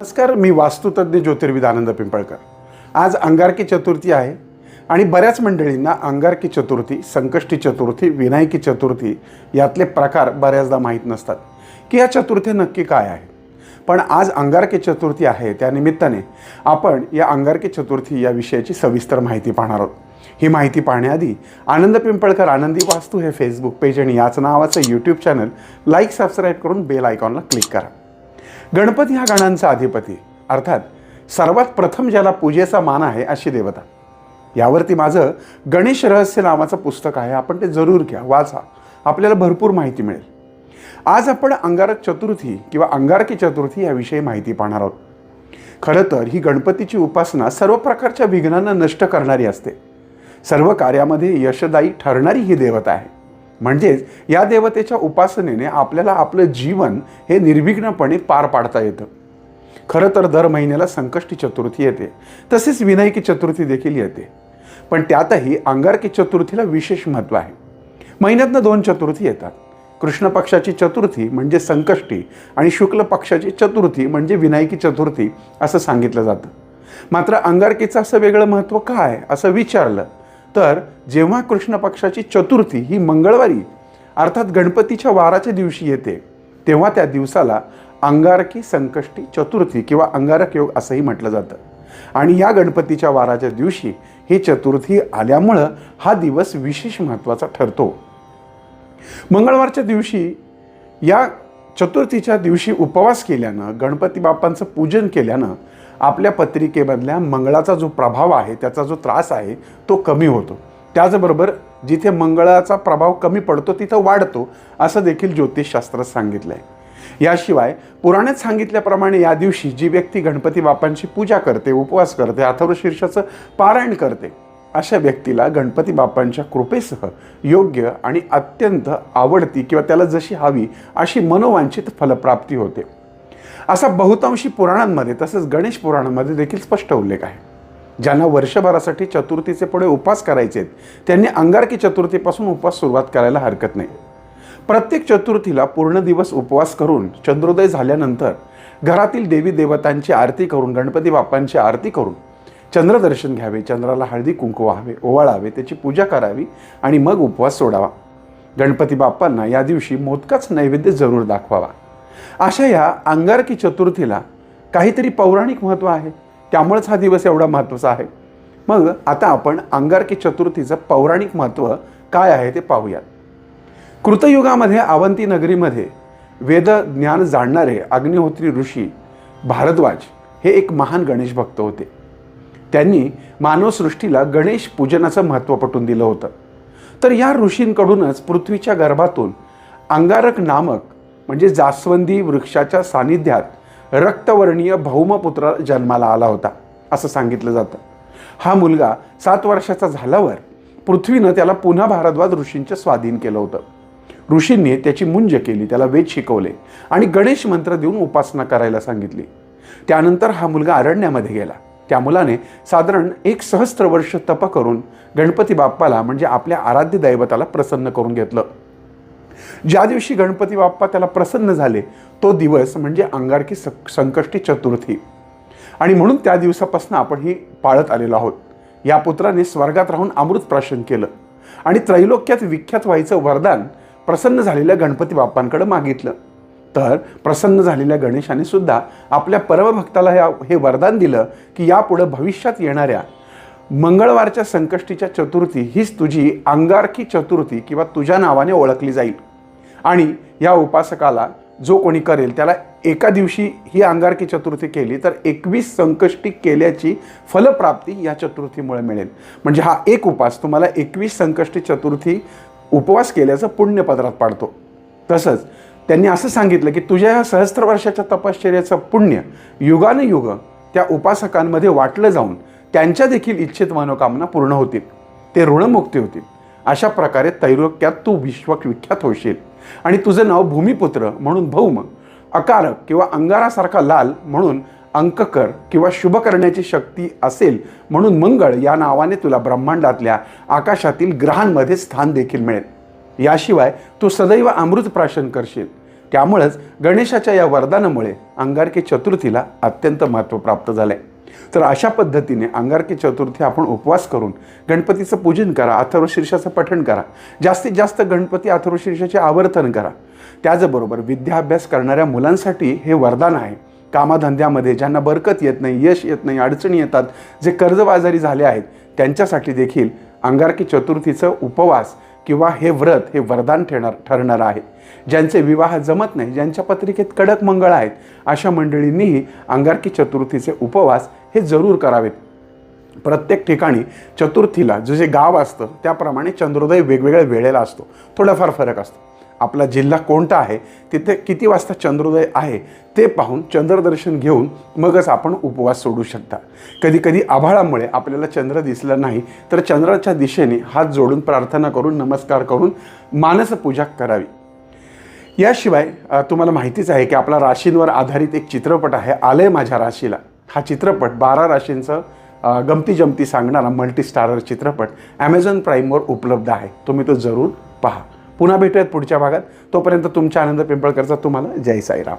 नमस्कार मी वास्तुतज्ञ ज्योतिर्विद आनंद पिंपळकर. आज अंगारकी चतुर्थी आहे आणि बऱ्याच मंडळींना अंगारकी चतुर्थी संकष्टी चतुर्थी विनायकी चतुर्थी यातले प्रकार बऱ्याचदा माहीत नसतात की या चतुर्थी नक्की काय आहे. पण आज अंगारकी चतुर्थी आहे त्या निमित्ताने आपण या अंगारकी चतुर्थी या विषयाची सविस्तर माहिती पाहणार आहोत. ही माहिती पाहण्याआधी आनंद पिंपळकर आनंदी वास्तू हे फेसबुक पेज आणि याच नावाचं यूट्यूब चॅनल लाईक सबस्क्राईब करून बेल आयकॉनला क्लिक करा. गणपती हा गणांचा अधिपती. अर्थात सर्वात प्रथम ज्याला पूजेचा मान आहे अशी देवता. यावरती माझं गणेश रहस्य नावाचं पुस्तक आहे. आपण ते जरूर घ्या वाचा. आपल्याला भरपूर माहिती मिळेल. आज आपण अंगारक चतुर्थी किंवा अंगारकी चतुर्थी याविषयी माहिती पाहणार आहोत. खरं तर ही गणपतीची उपासना सर्व प्रकारच्या विघ्नांना नष्ट करणारी असते. सर्व कार्यामध्ये यशदायी ठरणारी ही देवता आहे. म्हणजेच या देवतेच्या उपासनेने आपल्याला आपलं जीवन हे निर्विघ्नपणे पार पाडता येतं. खरं तर दर महिन्याला संकष्टी चतुर्थी येते. तसेच विनायकी चतुर्थी देखील येते. पण त्यातही अंगारकी चतुर्थीला विशेष महत्त्व आहे. महिन्यातनं दोन चतुर्थी येतात. कृष्ण पक्षाची चतुर्थी म्हणजे संकष्टी आणि शुक्ल पक्षाची चतुर्थी म्हणजे विनायकी चतुर्थी असं सांगितलं जातं. मात्र अंगारकीचं असं वेगळं महत्त्व काय? असं विचारलं तर जेव्हा कृष्ण पक्षाची चतुर्थी ही मंगळवारी अर्थात गणपतीच्या वाराच्या दिवशी येते तेव्हा त्या दिवसाला अंगारकी संकष्टी चतुर्थी किंवा अंगारक योग असंही म्हटलं जातं. आणि या गणपतीच्या वाराच्या दिवशी ही चतुर्थी आल्यामुळं हा दिवस विशेष महत्त्वाचा ठरतो. मंगळवारच्या दिवशी या चतुर्थीच्या दिवशी उपवास केल्यानं गणपती बाप्पांचं पूजन केल्यानं आपल्या पत्रिकेमधल्या मंगळाचा जो प्रभाव आहे त्याचा जो त्रास आहे तो कमी होतो. त्याचबरोबर जिथे मंगळाचा प्रभाव कमी पडतो तिथं वाढतो असं देखील ज्योतिषशास्त्रात सांगितलं आहे याशिवाय पुराणात सांगितल्याप्रमाणे या दिवशी जी व्यक्ती गणपती बाप्पांची पूजा करते उपवास करते अथर्वशीर्षाचं पारायण करते अशा व्यक्तीला गणपती बाप्पांच्या कृपेसह योग्य आणि अत्यंत आवडती किंवा त्याला जशी हवी अशी मनोवांछित फलप्राप्ती होते. असा बहुतांशी पुराणांमध्ये तसंच गणेश पुराणांमध्ये देखील स्पष्ट उल्लेख आहे. ज्यांना वर्षभरासाठी चतुर्थीचे पुढे उपवास करायचे आहेत त्यांनी अंगारकी चतुर्थीपासून उपवास सुरुवात करायला हरकत नाही. प्रत्येक चतुर्थीला पूर्ण दिवस उपवास करून चंद्रोदय झाल्यानंतर घरातील देवी देवतांची आरती करून गणपती बाप्पांची आरती करून चंद्रदर्शन घ्यावे चंद्राला हळदी कुंकू व्हावे ओवाळावे त्याची पूजा करावी आणि मग उपवास सोडावा. गणपती बाप्पांना या दिवशी मोदकाच नैवेद्य जरूर दाखवावा. अशा या अंगारकी चतुर्थीला काहीतरी पौराणिक महत्त्व आहे. त्यामुळेच हा दिवस एवढा महत्त्वाचा आहे. मग आता आपण अंगारकी चतुर्थीचं पौराणिक महत्त्व काय आहे ते पाहूयात. कृतयुगामध्ये अवंती नगरीमध्ये वेद ज्ञान जाणणारे अग्निहोत्री ऋषी भारद्वाज हे एक महान गणेश भक्त होते. त्यांनी मानवसृष्टीला गणेश पूजनाचं महत्त्व पटवून दिलं होतं. तर या ऋषींकडूनच पृथ्वीच्या गर्भातून अंगारक नामक म्हणजे जास्वंदी वृक्षाच्या सानिध्यात रक्तवर्णीय भौमपुत्र जन्माला आला होता असं सांगितलं जातं. हा मुलगा सात वर्षाचा झाल्यावर पृथ्वीनं त्याला पुन्हा भारद्वाज ऋषींच्या स्वाधीन केलं होतं. ऋषींनी त्याची मुंज केली त्याला वेद शिकवले आणि गणेश मंत्र देऊन उपासना करायला सांगितली. त्यानंतर हा मुलगा अरण्यामध्ये गेला. त्या मुलाने साधारण एक सहस्त्र वर्ष तप करून गणपती बाप्पाला म्हणजे आपल्या आराध्य दैवताला प्रसन्न करून घेतलं. ज्या दिवशी गणपती बाप्पा त्याला प्रसन्न झाले तो दिवस म्हणजे अंगारकी संकष्टी चतुर्थी. आणि म्हणून त्या दिवसापासून आपण ही पाळत आलेलो आहोत. या पुत्राने स्वर्गात राहून अमृत प्राशन केलं आणि त्रैलोक्यात विख्यात व्हायचं वरदान प्रसन्न झालेल्या गणपती बाप्पांकडे मागितलं. तर प्रसन्न झालेल्या गणेशाने सुद्धा आपल्या परमभक्ताला ह्या हे वरदान दिलं की यापुढं भविष्यात येणाऱ्या मंगळवारच्या संकष्टीच्या चतुर्थी हीच तुझी अंगारकी चतुर्थी किंवा तुझ्या नावाने ओळखली जाईल. आणि या उपासकाला जो कोणी करेल त्याला एका दिवशी ही अंगारकी चतुर्थी केली तर एकवीस संकष्टी केल्याची फलप्राप्ती या चतुर्थीमुळे मिळेल. म्हणजे हा एक उपास तुम्हाला एकवीस संकष्टी चतुर्थी उपवास केल्याचं पुण्यपत्रात पाडतो. तसंच त्यांनी असं सांगितलं की तुझ्या ह्या सहस्त्र वर्षाच्या तपश्चर्याचं पुण्य युगानुयुग त्या उपासकांमध्ये वाटलं जाऊन त्यांच्या देखील इच्छित मनोकामना पूर्ण होतील. ते ऋणमुक्ती होतील. अशा प्रकारे तैरोक्यात तू विश्वविख्यात होशील. आणि तुझं नाव भूमिपुत्र म्हणून भौम अकारक किंवा अंगारासारखा लाल म्हणून अंककर किंवा शुभ करण्याची शक्ती असेल म्हणून मंगळ या नावाने तुला ब्रह्मांडातल्या आकाशातील ग्रहांमध्ये स्थान देखील मिळेल. याशिवाय तू सदैव अमृत प्राशन करशील. त्यामुळंच गणेशाच्या या वरदानामुळे अंगारकी चतुर्थीला अत्यंत महत्त्व प्राप्त झालं आहे तर अशा पद्धतीने अंगारकी चतुर्थी आपण उपवास करून गणपतीचं पूजन करा अथर्वशीर्षाचं पठण करा जास्तीत जास्त गणपती अथर्वशीर्षाचे आवर्तन करा. त्याचबरोबर विद्याभ्यास करणाऱ्या मुलांसाठी हे वरदान आहे. कामाधंद्यामध्ये ज्यांना बरकत येत नाही यश येत नाही अडचणी येतात जे कर्जबाजारी झाले आहेत त्यांच्यासाठी देखील अंगारकी चतुर्थीचं उपवास किंवा हे व्रत हे वरदान ठेणार ठरणार आहे. ज्यांचे विवाह जमत नाही ज्यांच्या पत्रिकेत कडक मंगळ आहेत अशा मंडळींनीही अंगारकी चतुर्थीचे उपवास हे जरूर करावेत. प्रत्येक ठिकाणी चतुर्थीला जसे जे गाव असतं त्याप्रमाणे चंद्रोदय वेगवेगळ्या वेळेला असतो. थोडाफार फरक असतो. आपला जिल्हा कोणता आहे तिथे किती वाजता चंद्रोदय आहे ते पाहून चंद्रदर्शन घेऊन मगच आपण उपवास सोडू शकता. कधी कधी आभाळामुळे आपल्याला चंद्र दिसला नाही तर चंद्राच्या दिशेने हात जोडून प्रार्थना करून नमस्कार करून मानसपूजा करावी. याशिवाय तुम्हाला माहितीच आहे की आपला राशींवर आधारित एक चित्रपट आहे आलय माझ्या राशीला. हा चित्रपट बारा राशींचं गमती जमती सांगणारा मल्टी स्टारर चित्रपट ॲमेझॉन प्राईमवर उपलब्ध आहे. तुम्ही तो जरूर पहा. पुन्हा भेटूयात पुढच्या भागात. तोपर्यंत तुमच्या आनंद पिंपळकरचा तुम्हाला जय साईराम.